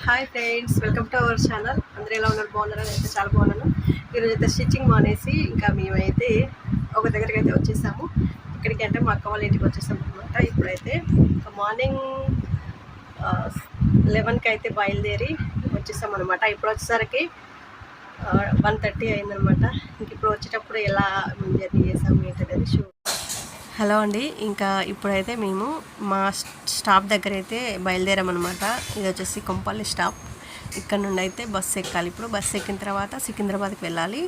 Hi friends welcome to our channel అందరూ ఎలా ఉన్నారు? బాగున్నారా? అయితే చాలా బాగున్నాను. ఈరోజు అయితే స్టిచ్చింగ్ మానేసి ఇంకా మేమైతే ఒక దగ్గరికి అయితే వచ్చేసాము. ఇక్కడికి అంటే మా అక్క వాళ్ళ ఇంటికి వచ్చేసాం అనమాట ఇప్పుడైతే మార్నింగ్ లెవెన్కి అయితే బయలుదేరి వచ్చేసాం అనమాట ఇప్పుడు వచ్చేసరికి వన్ థర్టీ అయిందనమాట ఇంక ఇప్పుడు వచ్చేటప్పుడు ఎలా జర్నీ చేసాము ఏంటనేది షూ హలో అండి. ఇంకా ఇప్పుడైతే మేము మా స్టాప్ దగ్గర అయితే బయలుదేరామన్నమాట. ఇది వచ్చేసి కొంపల్లి స్టాప్ ఇక్కడ నుండి అయితే బస్సు ఎక్కాలి. ఇప్పుడు బస్సు ఎక్కిన తర్వాత సికింద్రాబాద్కి వెళ్ళాలి.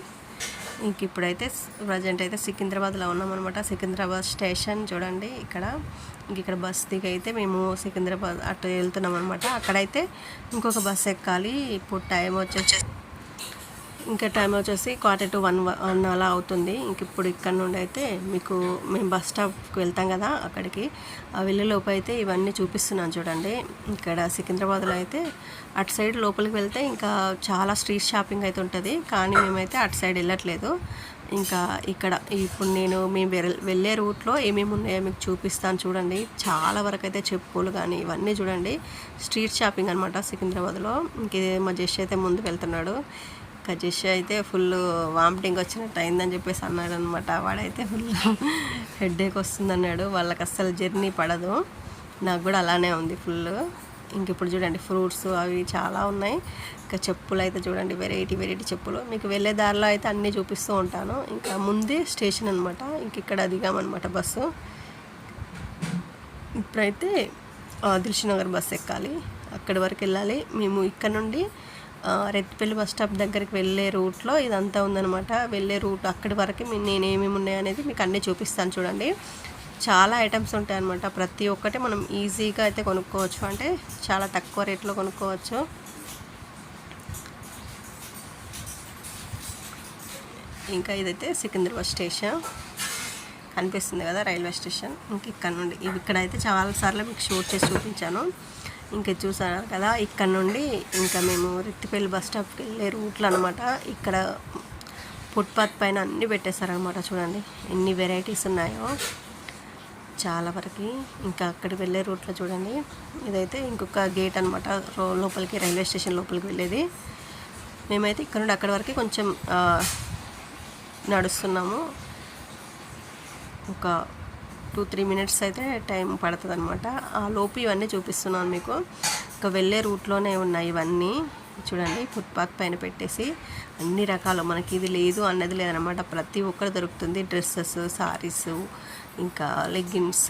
ఇంక ఇప్పుడైతే ప్రజెంట్ అయితే సికింద్రాబాద్లో ఉన్నామన్నమాట. సికింద్రాబాద్ స్టేషన్ చూడండి ఇక్కడ. ఇంక ఇక్కడ బస్ దిగి అయితే మేము సికింద్రాబాద్ అటు వెళ్తున్నాం అనమాట అక్కడైతే ఇంకొక బస్సు ఎక్కాలి. ఇప్పుడు టైం వచ్చేసి ఇంకా టైం వచ్చేసి క్వార్టర్ టు వన్ వన్ అలా అవుతుంది. ఇంక ఇప్పుడు ఇక్కడ నుండి అయితే మీకు మేము బస్ స్టాప్కి వెళ్తాం కదా అక్కడికి. ఆ వెళ్ళేలోపు అయితే ఇవన్నీ చూపిస్తున్నాను చూడండి. ఇక్కడ సికింద్రాబాద్లో అయితే అటు సైడ్ లోపలికి వెళ్తే ఇంకా చాలా స్ట్రీట్ షాపింగ్ అయితే ఉంటుంది. కానీ మేమైతే అటు సైడ్ వెళ్ళట్లేదు. ఇంకా ఇక్కడ ఇప్పుడు నేను మేము వెళ్ళే రూట్లో ఏమేమి ఉన్నాయో మీకు చూపిస్తాను చూడండి. చాలా వరకు అయితే చెప్పులు కానీ ఇవన్నీ చూడండి. స్ట్రీట్ షాపింగ్ అనమాట సికింద్రాబాద్లో. ఇంకే మా జస్ట్ అయితే ముందు వెళ్తున్నాడు. కజేష్ అయితే ఫుల్ వామిటింగ్ వచ్చినట్టు అయిందని చెప్పేసి అన్నాడు అనమాట వాడైతే ఫుల్ హెడ్ఏక్ వస్తుంది అన్నాడు వాళ్ళకి అస్సలు జర్నీ పడదు. నాకు కూడా అలానే ఉంది ఫుల్ ఇంక ఇప్పుడు చూడండి ఫ్రూట్స్ అవి చాలా ఉన్నాయి. ఇంకా చెప్పులు అయితే చూడండి వెరైటీ వెరైటీ చెప్పులు. మీకు వెళ్ళే దారిలో అయితే అన్నీ చూపిస్తూ ఉంటాను. ఇంకా ముందే స్టేషన్ అనమాట ఇంక ఇక్కడ దిగామన్నమాట బస్సు. ఇప్పుడైతే దిల్షునగర్ బస్సు ఎక్కాలి. అక్కడి వరకు వెళ్ళాలి. మేము ఇక్కడ నుండి రెత్తిపల్లి బస్ స్టాప్ దగ్గరికి వెళ్ళే రూట్లో ఇదంతా ఉందనమాట వెళ్ళే రూట్ అక్కడి వరకు నేనేమేమి ఉన్నాయనేది మీకు అన్నీ చూపిస్తాను చూడండి. చాలా ఐటమ్స్ ఉంటాయి అనమాట ప్రతి ఒక్కటి మనం ఈజీగా అయితే కొనుక్కోవచ్చు. అంటే చాలా తక్కువ రేట్లో కొనుక్కోవచ్చు. ఇంకా ఇదైతే సికింద్రాబాద్ స్టేషన్. కనిపిస్తుంది కదా రైల్వే స్టేషన్. ఇంక ఇక్కడ నుండి ఇవి ఇక్కడైతే చాలాసార్లు మీకు షూట్ చేసి చూపించాను. ఇంకా చూసారా కదా ఇక్కడ నుండి ఇంకా మేము రిత్తిపల్లి బస్ స్టాప్కి వెళ్ళే రూట్లు అనమాట ఇక్కడ ఫుట్పాత్ పైన అన్నీ పెట్టేశారనమాట చూడండి. ఎన్ని వెరైటీస్ ఉన్నాయో. చాలా వరకు ఇంకా అక్కడికి వెళ్ళే రూట్లో చూడండి. ఇదైతే ఇంకొక గేట్ అనమాట లోపలికి రైల్వే స్టేషన్ లోపలికి వెళ్ళేది. మేమైతే ఇక్కడ నుండి అక్కడి వరకు కొంచెం నడుస్తున్నాము. ఒక టూ త్రీ మినిట్స్ అయితే టైం పడుతుంది అనమాట ఆ లోపు ఇవన్నీ చూపిస్తున్నాను మీకు. ఇంకా వెళ్ళే రూట్లోనే ఉన్నాయి ఇవన్నీ. చూడండి ఫుట్పాత్ పైన పెట్టేసి అన్ని రకాలు. మనకి ఇది లేదు అన్నది లేదనమాట ప్రతి ఒక్కరు దొరుకుతుంది. డ్రెస్సెస్ సారీస్ ఇంకా లెగ్గిన్స్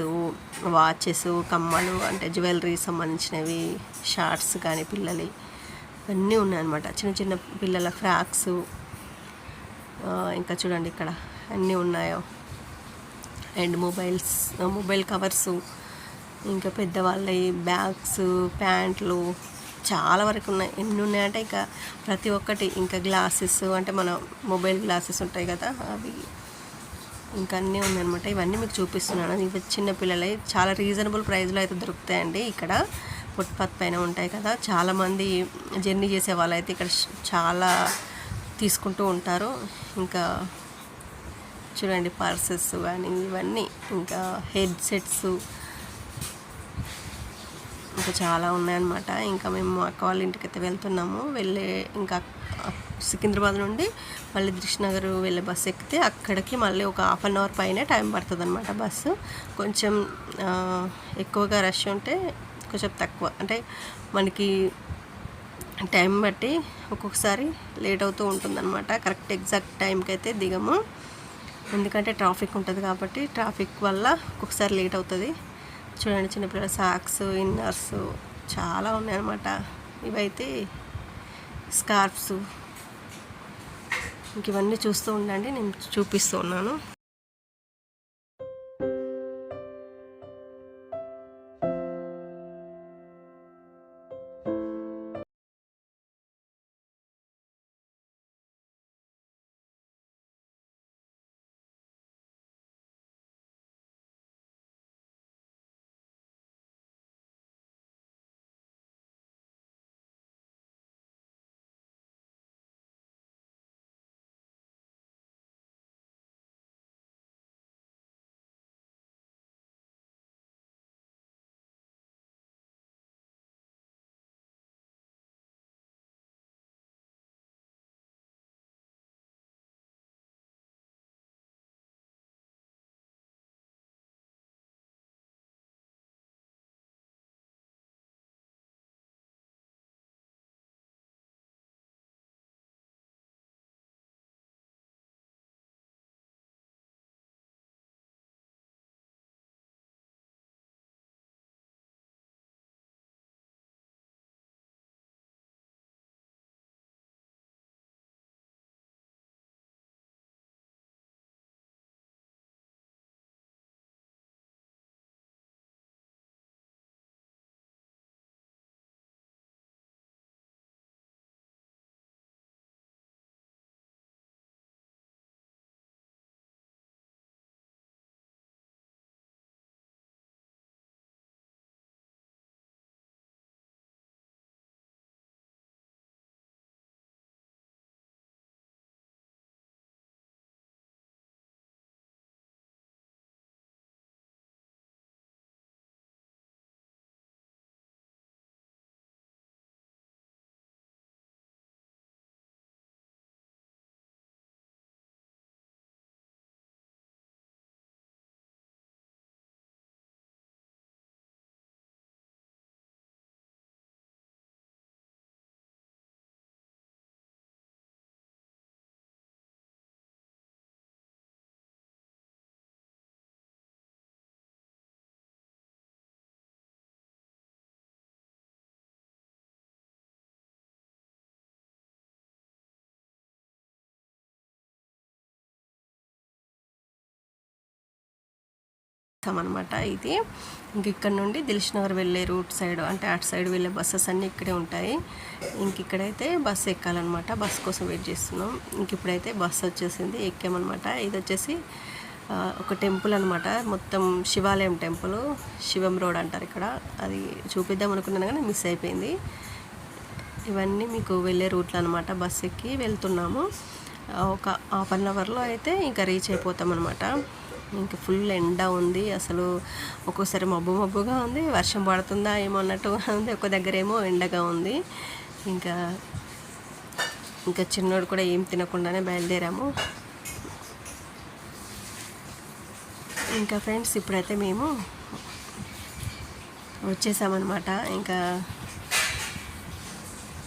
వాచెస్ కమ్మలు అంటే జ్యువెలరీ సంబంధించినవి షార్ట్స్ కానీ పిల్లలు అన్నీ ఉన్నాయన్నమాట. చిన్న చిన్న పిల్లల ఫ్రాక్స్ ఇంకా చూడండి ఇక్కడ అన్నీ ఉన్నాయో. అండ్ మొబైల్స్ మొబైల్ కవర్సు ఇంకా పెద్దవాళ్ళ బ్యాగ్స్ ప్యాంట్లు చాలా వరకు ఉన్నాయి. ఎన్ని ఉన్నాయంటే ఇంకా ప్రతి ఒక్కటి ఇంకా గ్లాసెస్ అంటే మన మొబైల్ గ్లాసెస్ ఉంటాయి కదా అవి ఇంకా అన్నీ ఉన్నాయన్నమాట. ఇవన్నీ మీకు చూపిస్తున్నాను. ఇవి చిన్న పిల్లలై చాలా రీజనబుల్ ప్రైస్లో అయితే దొరుకుతాయండి ఇక్కడ. ఫుట్పాత్ పైన ఉంటాయి కదా. చాలామంది జర్నీ చేసే వాళ్ళు అయితే ఇక్కడ చాలా తీసుకుంటూ ఉంటారు. ఇంకా చూడండి పర్సెస్ కానీ ఇవన్నీ ఇంకా హెడ్సెట్స్ ఇంకా చాలా ఉన్నాయన్నమాట. ఇంకా మేము అక్క వాళ్ళ ఇంటికి అయితే వెళ్తున్నాము. వెళ్ళే ఇంకా సికింద్రాబాద్ నుండి మళ్ళీ దృష్ణగర్ వెళ్ళే బస్సు ఎక్కితే అక్కడికి మళ్ళీ ఒక హాఫ్ అన్ అవర్ పైన టైం పడుతుంది అనమాట బస్సు కొంచెం ఎక్కువగా రష్ ఉంటే కొంచెం తక్కువ. అంటే మనకి టైం బట్టి ఒక్కొక్కసారి లేట్ అవుతూ ఉంటుందన్నమాట. కరెక్ట్ ఎగ్జాక్ట్ టైంకి అయితే దిగము. ఎందుకంటే ట్రాఫిక్ ఉంటుంది కాబట్టి ట్రాఫిక్ వల్ల ఒక్కొక్కసారి లేట్ అవుతుంది. చూడండి చిన్నపిల్లల సాక్స్ ఇన్నర్స్ చాలా ఉన్నాయన్నమాట. ఇవైతే స్కార్ఫ్స్ ఇంక ఇవన్నీ చూస్తూ ఉండండి నేను చూపిస్తూ ఉన్నాను. అనమాట ఇది. ఇంక ఇక్కడ నుండి దిల్షునగర్ వెళ్ళే రూట్ సైడ్ అంటే అటు సైడ్ వెళ్ళే బస్సెస్ అన్నీ ఇక్కడే ఉంటాయి. ఇంక ఇక్కడైతే బస్సు ఎక్కాలన్నమాట బస్ కోసం వెయిట్ చేస్తున్నాం. ఇంక ఇప్పుడైతే బస్సు వచ్చేసింది ఎక్కామన్నమాట. ఇది వచ్చేసి ఒక టెంపుల్ అనమాట మొత్తం శివాలయం టెంపుల్ శివం రోడ్ అంటారు ఇక్కడ. అది చూపిద్దాం అనుకున్నాను కానీ మిస్ అయిపోయింది. ఇవన్నీ మీకు వెళ్ళే రూట్లు అనమాట బస్ ఎక్కి వెళ్తున్నాము. ఒక హాఫ్ అన్ అవర్లో అయితే ఇంకా రీచ్ అయిపోతాం అనమాట ఇంకా ఫుల్ ఎండ ఉంది. అసలు ఒక్కోసారి మబ్బు మబ్బుగా ఉంది. వర్షం పడుతుందా ఏమో అన్నట్టుగా ఉంది. ఒక దగ్గర ఏమో ఎండగా ఉంది. ఇంకా ఇంకా చిన్నోడు కూడా ఏం తినకుండానే బయలుదేరాము. ఇంకా ఫ్రెండ్స్ ఇప్పుడైతే మేము వచ్చేసామన్నమాట. ఇంకా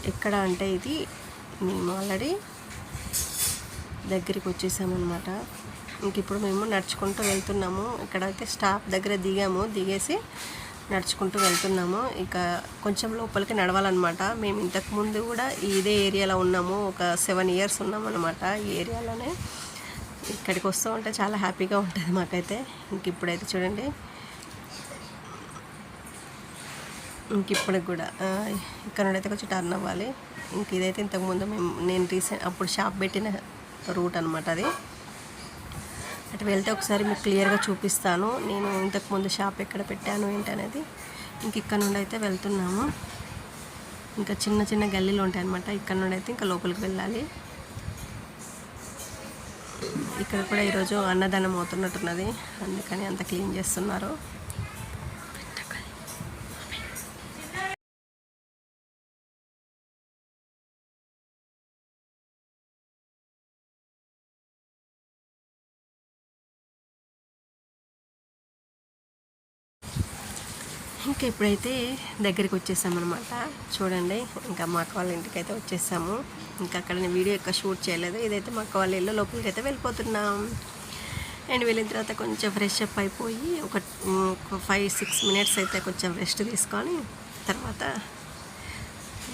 ఎక్కడ అంటే ఇది మేము ఆల్రెడీ దగ్గరికి వచ్చేసామన్నమాట. ఇంక ఇప్పుడు మేము నడుచుకుంటూ వెళ్తున్నాము. ఇక్కడైతే స్టాప్ దగ్గర దిగాము. దిగేసి నడుచుకుంటూ వెళ్తున్నాము. ఇక కొంచెం లోపలికి నడవాలన్నమాట. మేము ఇంతకు ముందు కూడా ఇదే ఏరియాలో ఉన్నాము. ఒక సెవెన్ ఇయర్స్ ఉన్నాము అనమాట ఈ ఏరియాలోనే ఇక్కడికి వస్తూ ఉంటే చాలా హ్యాపీగా ఉంటుంది మాకైతే. ఇంక ఇప్పుడైతే చూడండి. ఇంక కూడా ఇక్కడ నుండి అయితే కొంచెం టర్న్ అవ్వాలి. ఇంక ఇదైతే ఇంతకుముందు మేము నేను రీసెంట్ అప్పుడు షాప్ పెట్టిన రూట్ అనమాట అది. అటు వెళ్తే ఒకసారి మీకు క్లియర్గా చూపిస్తాను. నేను ఇంతకుముందు షాప్ ఎక్కడ పెట్టాను ఏంటనేది. ఇంక ఇక్కడ నుండి అయితే వెళ్తున్నాము. ఇంకా చిన్న చిన్న గల్లీలు ఉంటాయి అనమాట ఇక్కడ నుండి అయితే ఇంకా లోపలికి వెళ్ళాలి. ఇక్కడ కూడా ఈరోజు అన్నదానం అవుతున్నట్టున్నది. అందుకని అంత క్లీన్ చేస్తున్నారు. ఇంకా ఇప్పుడైతే దగ్గరికి వచ్చేసామన్నమాట. చూడండి ఇంకా మా అక్క వాళ్ళ ఇంటికి అయితే వచ్చేసాము. ఇంకా అక్కడ వీడియో ఎక్కువ షూట్ చేయలేదు. ఇదైతే మా అక్క వాళ్ళ ఇల్లు లోపలికి అయితే వెళ్ళిపోతున్నాం. అండ్ వెళ్ళిన తర్వాత కొంచెం ఫ్రెష్ అప్ అయిపోయి ఒక ఒక ఫైవ్ సిక్స్ మినిట్స్ అయితే కొంచెం రెస్ట్ తీసుకొని తర్వాత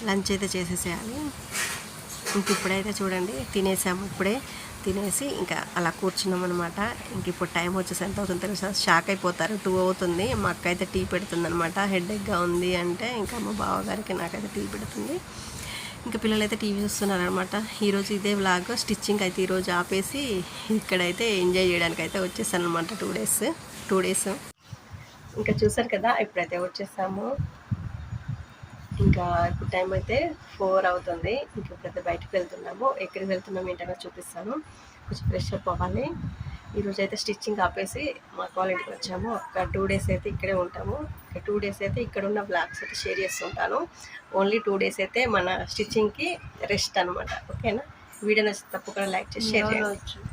లంచ్ అయితే చేసేసేయాలి. ఇంక ఇప్పుడైతే చూడండి తినేసాము ఇప్పుడే. తినేసి ఇంకా అలా కూర్చున్నాం అనమాట ఇంక ఇప్పుడు టైం వచ్చేసి ఎంత అవుతుంది తెలుసా? షాక్ అయిపోతారు. టూ అవుతుంది. మా అక్క అయితే టీ పెడుతుంది అనమాట హెడేక్గా ఉంది అంటే ఇంకా మా బావగారికి నాకైతే టీ పెడుతుంది. ఇంకా పిల్లలైతే టీవీ చూస్తున్నారు అనమాట ఈరోజు ఇదే వ్లాగ్. స్టిచ్చింగ్ అయితే ఈరోజు ఆపేసి ఇక్కడైతే ఎంజాయ్ చేయడానికి అయితే వచ్చేసాను అనమాట టూ డేస్. Two days. ఇంకా చూసారు కదా? ఇప్పుడైతే వచ్చేసాము. ఇంకా ఇప్పుడు టైం అయితే ఫోర్ అవుతుంది. ఇంక ఇప్పుడైతే బయటకు వెళ్తున్నాము. ఎక్కడికి వెళ్తున్నాము ఏంటనే చూపిస్తాను. కొంచెం ఫ్రెష్ అప్ అవ్వాలి ఈరోజు అయితే స్టిచ్చింగ్ ఆపేసి మా కాలేజీకి వచ్చాము. ఒక టూ డేస్ అయితే ఇక్కడే ఉంటాము. ఒక టూ డేస్ అయితే ఇక్కడ ఉన్న బ్లాగ్స్ అయితే షేర్ చేస్తుంటాను. ఓన్లీ టూ డేస్ అయితే మన స్టిచ్చింగ్కి రెస్ట్ అనమాట ఓకేనా వీడియో నచ్చితే తప్పకుండా లైక్ చేసి షేర్ చేయండి.